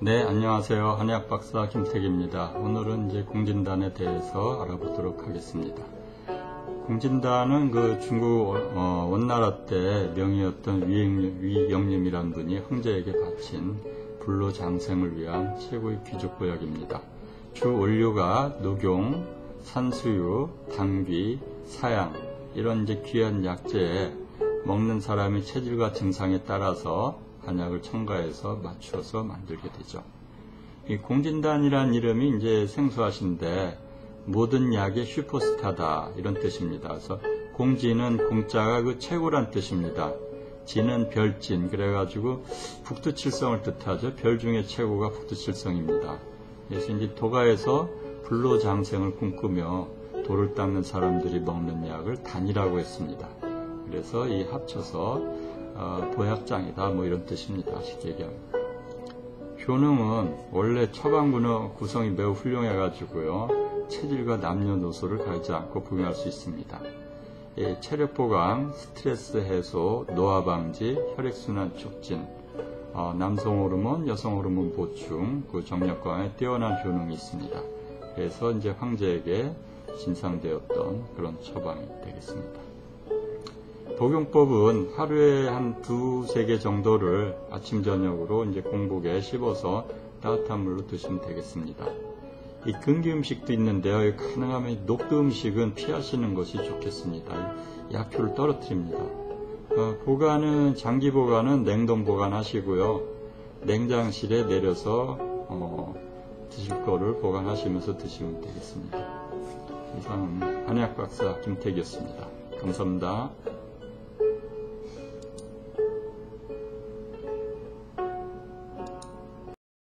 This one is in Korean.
네, 안녕하세요. 한의학 박사 김택입니다. 오늘은 이제 공진단에 대해서 알아보도록 하겠습니다. 공진단은 그 중국 어, 원나라 때 명의였던 위영- 위영림이란 분이 황제에게 바친 불로 장생을 위한 최고의 귀족 보약입니다. 주 원료가 녹용, 산수유, 당귀, 사양 이런 이제 귀한 약재에 먹는 사람의 체질과 증상에 따라서 한약을 첨가해서 맞추어서 만들게 되죠. 이 공진단이란 이름이 이제 생소하신데 모든 약의 슈퍼스타다 이런 뜻입니다. 그래서 공진은 공자가 그 최고란 뜻입니다. 진은 별진 그래가지고 북두칠성을 뜻하죠. 별 중에 최고가 북두칠성입니다. 그래서 이제 도가에서 불로장생을 꿈꾸며 돌을 닦는 사람들이 먹는 약을 단이라고 했습니다. 그래서 이 합쳐서 어, 보약장이다 뭐 이런 뜻입니다. 쉽게 얘기하면. 효능은 원래 처방구는 구성이 매우 훌륭해가지고요. 체질과 남녀노소를 가리지 않고服用할 수 있습니다. 예, 체력 보강, 스트레스 해소, 노화 방지, 혈액순환 촉진, 어, 남성 호르몬, 여성 호르몬 보충, 그 정력광에 뛰어난 효능이 있습니다. 그래서 이제 황제에게 진상되었던 그런 처방이 되겠습니다. 복용법은 하루에 한 두세 개 정도를 아침 저녁으로 이제 공복에 씹어서 따뜻한 물로 드시면 되겠습니다. 이 근기 음식도 있는데요. 이 가능하면 이 녹두 음식은 피하시는 것이 좋겠습니다. 이 약효를 떨어뜨립니다. 어, 보관은 장기 보관은 냉동 보관하시고요. 냉장실에 내려서 어, 드실 거를 보관하시면서 드시면 되겠습니다. 이상은 한의학 박사 김택이었습니다. 감사합니다.